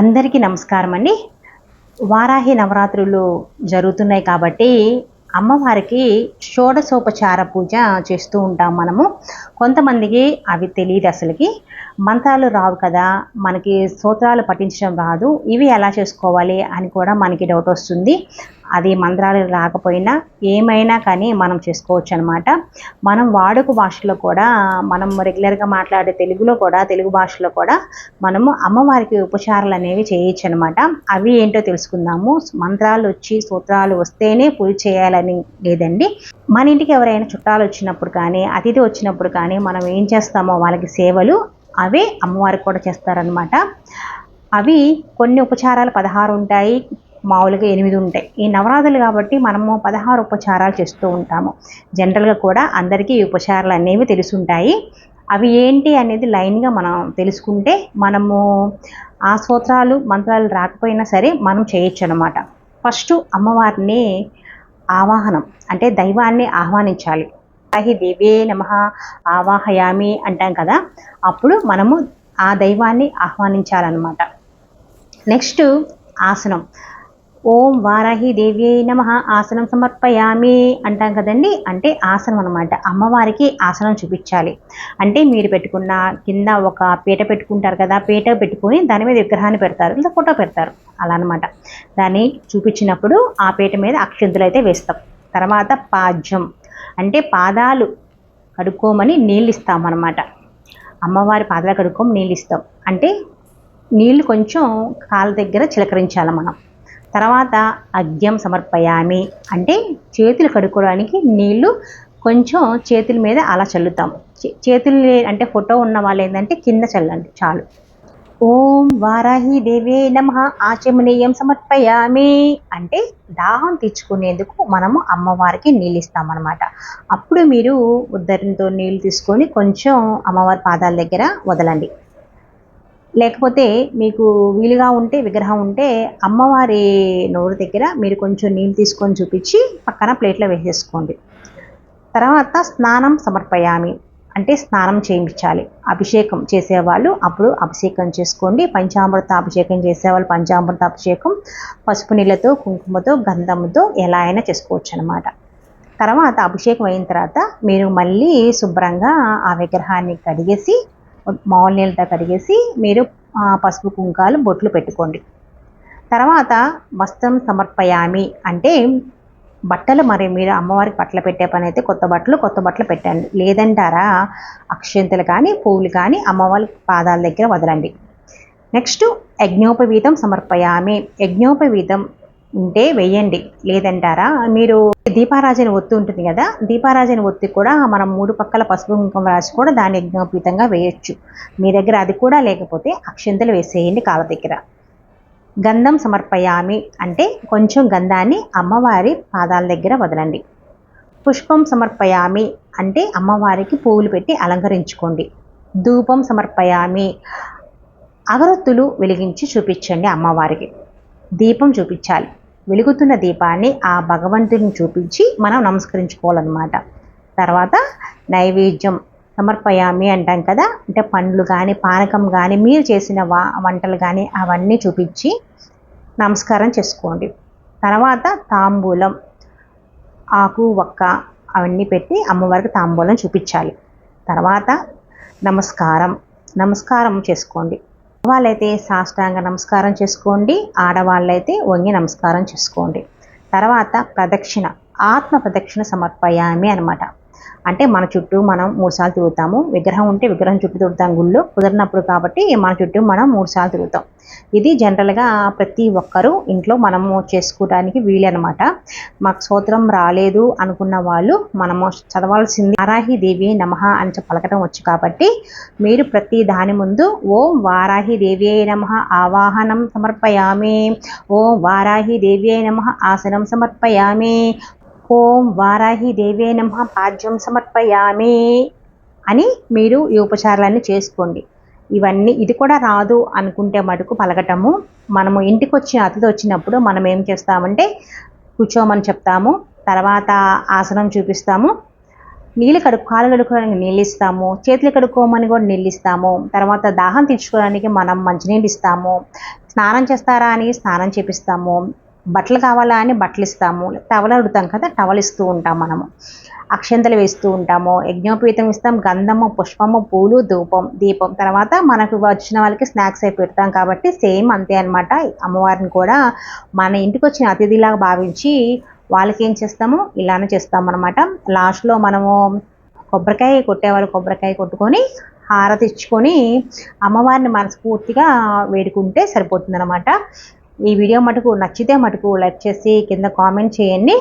అందరికీ నమస్కారం అండి వారాహి నవరాత్రులు జరుగుతున్నాయి కాబట్టి అమ్మవారికి షోడశోపచార పూజ చేస్తూ ఉంటాం మనము. కొంతమందికి అవి తెలియదు అసలుకి. మంత్రాలు రావు కదా మనకి స్తోత్రాలు పఠించడం రాదు. ఇవి ఎలా చేసుకోవాలి అని కూడా మనకి డౌట్ వస్తుంది. అది మంత్రాలు రాకపోయినా ఏమైనా కానీ మనం చేసుకోవచ్చు అనమాట మనం వాడుక భాషలో కూడా మనం రెగ్యులర్గా మాట్లాడే తెలుగులో కూడా తెలుగు భాషలో కూడా మనము అమ్మవారికి ఉపచారాలు అనేవి చేయొచ్చు అనమాట అవి ఏంటో తెలుసుకుందాము. మంత్రాలు వచ్చి సూత్రాలు వస్తేనే పూజ చేయాలని లేదండి. మన ఇంటికి ఎవరైనా చుట్టాలు వచ్చినప్పుడు కానీ అతిథి వచ్చినప్పుడు కానీ మనం ఏం చేస్తామో వాళ్ళకి సేవలు అవే అమ్మవారికి కూడా చేస్తారనమాట అవి కొన్ని ఉపచారాలు పదహారు ఉంటాయి. మామూలుగా ఎనిమిది ఉంటాయి. ఈ నవరాత్రులు కాబట్టి మనము పదహారు ఉపచారాలు చేస్తూ ఉంటాము. జనరల్గా కూడా అందరికీ ఈ ఉపచారాలు అనేవి తెలుసుంటాయి. అవి ఏంటి అనేది లైన్గా మనం తెలుసుకుంటే మనము ఆ స్తోత్రాలు మంత్రాలు రాకపోయినా సరే మనం చేయొచ్చు అనమాట ఫస్ట్ అమ్మవారిని ఆవాహనం అంటే దైవాన్ని ఆహ్వానించాలి. అహి దేవే నమ ఆవాహయామి అంటాం కదా. అప్పుడు మనము ఆ దైవాన్ని ఆహ్వానించాలన్నమాట. నెక్స్ట్ ఆసనం ఓం వారాహిదేవ్యై నమ. ఆసనం సమర్పయామి అంటాం కదండి. అంటే ఆసనం అనమాట అమ్మవారికి ఆసనం చూపించాలి. అంటే మీరు పెట్టుకున్న కింద ఒక పీట పెట్టుకుంటారు కదా పీట పెట్టుకుని దాని మీద విగ్రహాన్ని పెడతారు లేదా ఫోటో పెడతారు. అలా అనమాట దాన్ని చూపించినప్పుడు ఆ పీట మీద అక్షంతులు అయితే వేస్తాం. తర్వాత పాద్యం అంటే పాదాలు కడుక్కోమని నీళ్ళు ఇస్తామన్నమాట అమ్మవారి పాదాలు కడుక్కోమని నీళ్ళు ఇస్తాం అంటే నీళ్ళు కొంచెం కాళ్ళ దగ్గర చిలకరించాలి మనం. తర్వాత అగ్యం సమర్పయామి. అంటే చేతులు కడుక్కోవడానికి నీళ్ళు కొంచెం చేతుల మీద అలా చల్లుతాం. చే- చేతులు అంటే ఫోటో ఉన్న వాళ్ళు ఏంటంటే కింద చల్లండి చాలు. ఓం వారాహి దేవే నమ ఆచమనీయం సమర్పయామి. అంటే దాహం తీర్చుకునేందుకు మనము అమ్మవారికి నీళ్ళు ఇస్తామన్నమాట అప్పుడు మీరు ఉద్దరంతో నీళ్ళు తీసుకొని కొంచెం అమ్మవారి పాదాల దగ్గర వదలండి. లేకపోతే మీకు వీలుగా ఉంటే విగ్రహం ఉంటే అమ్మవారి నోరు దగ్గర మీరు కొంచెం నీళ్ళు తీసుకొని చూపించి పక్కన ప్లేట్లో వేసేసుకోండి. తర్వాత స్నానం సమర్పయామి. అంటే స్నానం చేయించాలి. అభిషేకం చేసేవాళ్ళు అప్పుడు అభిషేకం చేసుకోండి. పంచామృత అభిషేకం చేసేవాళ్ళు పంచామృత అభిషేకం పసుపు నీళ్ళతో కుంకుమతో గంధంతో ఎలా అయినా చేసుకోవచ్చు అనమాట తర్వాత అభిషేకం అయిన తర్వాత మీరు మళ్ళీ శుభ్రంగా ఆ విగ్రహాన్ని కడిగేసి మామూలు నీళ్ళతో కడిగేసి మీరు పసుపు కుంకాలు బొట్లు పెట్టుకోండి. తర్వాత వస్త్రం సమర్పయామి అంటే బట్టలు మరి మీరు అమ్మవారికి బట్టలు పెట్టే పని అయితే కొత్త బట్టలు కొత్త బట్టలు పెట్టండి. లేదంటారా? అక్షంతలు కానీ పువ్వులు కానీ అమ్మవారి పాదాల దగ్గర వదలండి. నెక్స్ట్ యజ్ఞోపవీతం సమర్పయామి. యజ్ఞోపవీతం ఉంటే వేయండి. లేదంటారా? మీరు దీపారాజన ఒత్తి ఉంటుంది కదా? దీపారాజన ఒత్తి కూడా మనం మూడు పక్కల పసుపు కుంకుమ రాసి కూడా దాన్ని యజ్ఞోపీతంగా వేయొచ్చు. మీ దగ్గర అది కూడా లేకపోతే అక్షంతలు వేసేయండి కాళ్ళ దగ్గర. గంధం సమర్పయామి అంటే కొంచెం గంధాన్ని అమ్మవారి పాదాల దగ్గర వదలండి. పుష్పం సమర్పయామి అంటే అమ్మవారికి పువ్వులు పెట్టి అలంకరించుకోండి. ధూపం సమర్పయామి అగరొత్తులు వెలిగించి చూపించండి అమ్మవారికి. దీపం చూపించాలి. వెలుగుతున్న దీపాన్ని ఆ భగవంతుని చూపించి మనం నమస్కరించుకోవాలన్నమాట. తర్వాత నైవేద్యం సమర్పయామి అంటాం కదా. అంటే పండ్లు కానీ పానకం కానీ మీరు చేసిన వా వంటలు కానీ అవన్నీ చూపించి నమస్కారం చేసుకోండి. తర్వాత తాంబూలం ఆకు వక్క అవన్నీ పెట్టి అమ్మవారికి తాంబూలం చూపించాలి. తర్వాత నమస్కారం. నమస్కారం చేసుకోండి. వాళ్ళైతే సాష్టాంగ నమస్కారం చేసుకోండి ఆడవాళ్ళైతే వంగి నమస్కారం చేసుకోండి. తర్వాత ప్రదక్షిణ ఆత్మ ప్రదక్షిణ సమర్పయామి అనమాట అంటే మన చుట్టూ మనం మూడు సార్లు తిరుగుతాము. విగ్రహం ఉంటే విగ్రహం చుట్టూ తిరుగుతాం గుళ్ళు. కుదిరినప్పుడు కాబట్టి మన చుట్టూ మనం మూడుసార్లు తిరుగుతాం. ఇది జనరల్గా ప్రతి ఒక్కరూ ఇంట్లో మనము చేసుకోవడానికి వీలనమాట మాకు సూత్రం రాలేదు అనుకున్న వాళ్ళు మనము చదవాల్సింది వారాహి దేవి నమః అని పలకటం వచ్చు కాబట్టి మీరు ప్రతి దాని ముందు ఓం వారాహి దేవ్యై నమ ఆవాహనం సమర్పయామి. ఓం వారాహి దేవ్యై నమ ఆసనం సమర్పయామి. ఓం వారాహి దేవే నమ పాద్యం సమర్పయామి అని మీరు ఈ ఉపచారాలన్నీ చేసుకోండి. ఇవన్నీ ఇది కూడా రాదు అనుకుంటే మటుకు పలకటము. మనము ఇంటికి వచ్చిన అతిథి వచ్చినప్పుడు మనం ఏం చేస్తామంటే కూర్చోమని చెప్తాము. తర్వాత ఆసనం చూపిస్తాము. నీళ్ళు కడుక్కు కాలు కడుక్కోవడానికి నీళ్ళు ఇస్తాము చేతులు కడుక్కోమని కూడా నీళ్ళు ఇస్తాము తర్వాత దాహం తీర్చుకోవడానికి మనం మంచినీళ్ళు ఇస్తాము. స్నానం చేస్తారా అని స్నానం చేపిస్తాము. బట్టలు కావాలా అని బట్టలు ఇస్తాము టవల్ అడుగుతాం కదా టవల్ ఇస్తూ ఉంటాం మనము. అక్షంతలు వేస్తూ ఉంటాము యజ్ఞోపేతం ఇస్తాం గంధము పుష్పము పూలు ధూపం దీపం. తర్వాత మనకు వచ్చిన వాళ్ళకి స్నాక్స్ అయి పెడతాం కాబట్టి సేమ్ అంతే అనమాట అమ్మవారిని కూడా మన ఇంటికి వచ్చిన అతిథిలాగా భావించి వాళ్ళకి ఏం చేస్తాము? ఇలానే చేస్తాం అనమాట లాస్ట్లో మనము కొబ్బరికాయ కొట్టేవాళ్ళు కొబ్బరికాయ కొట్టుకొని హారతి ఇచ్చుకొని అమ్మవారిని మనస్ఫూర్తిగా వేడుకుంటే సరిపోతుంది ఈ వీడియో మటుకు నచ్చితే మటుకు లైక్ చేసి కింద కామెంట్ చేయండి.